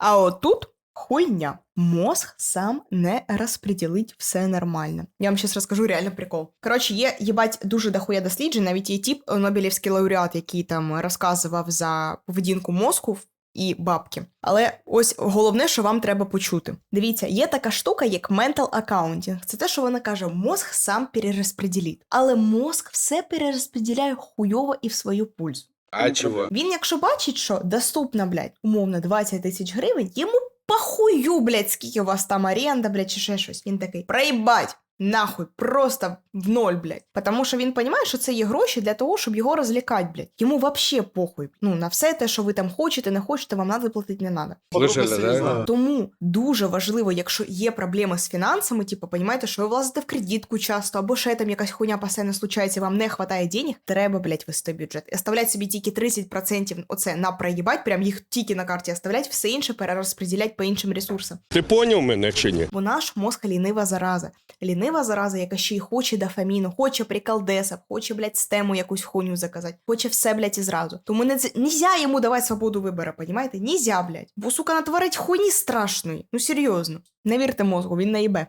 А от тут хуйня. Мозг сам не розподілить все нормально. Я вам зараз розкажу реально прикол. Коротше, є їбать дуже дохуя досліджень, навіть є тип Нобелівський лауреат, який там розказував за поведінку мозку і бабки. Але ось головне, що вам треба почути. Дивіться, є така штука, як mental accounting. Це те, що вона каже, мозг сам перерозподілить. Але мозг все перерозподіляє хуйово і в свою пользу. А чего? Він, якщо бачить, що доступно, блядь, умовно 20 тисяч гривень, йому похую, блядь, скільки у вас там оренда, блядь, чи ще щось. Він такий, проїбать, нахуй, просто в ноль, блядь. Потому що він розуміє, що це є гроші для того, щоб його розлякати, блядь. Йому вообще похуй. Ну, на все те, що ви там хочете, не хочете, вам надо платити, не надо. Слышали, да? Тому дуже важливо, якщо є проблеми з фінансами, типу, понімаєте, що ви влазите в кредитку часто, або ще там якась хуйня постійно случається, вам не вистачає денег, треба, блядь, вести бюджет. І оставляти собі тільки 30% оце на проїбать, прям їх тільки на карті оставлять, все інше перерозподіляти по іншим ресурсам. Ти поняв мене чи ні? Бо наш мозг лінива зараза. Лінива зараза, яка ще й хоче дофаміну, хоче приколдеса, хоче, блядь, стему якусь хуйню заказати, хоче все, блядь, і зразу. Тому не нельзя йому давати свободу вибору, понімаєте? Нельзя, блядь. Бо, сука, натворить хуйні страшної. Ну серйозно. Не вірте мозгу, він наїбе.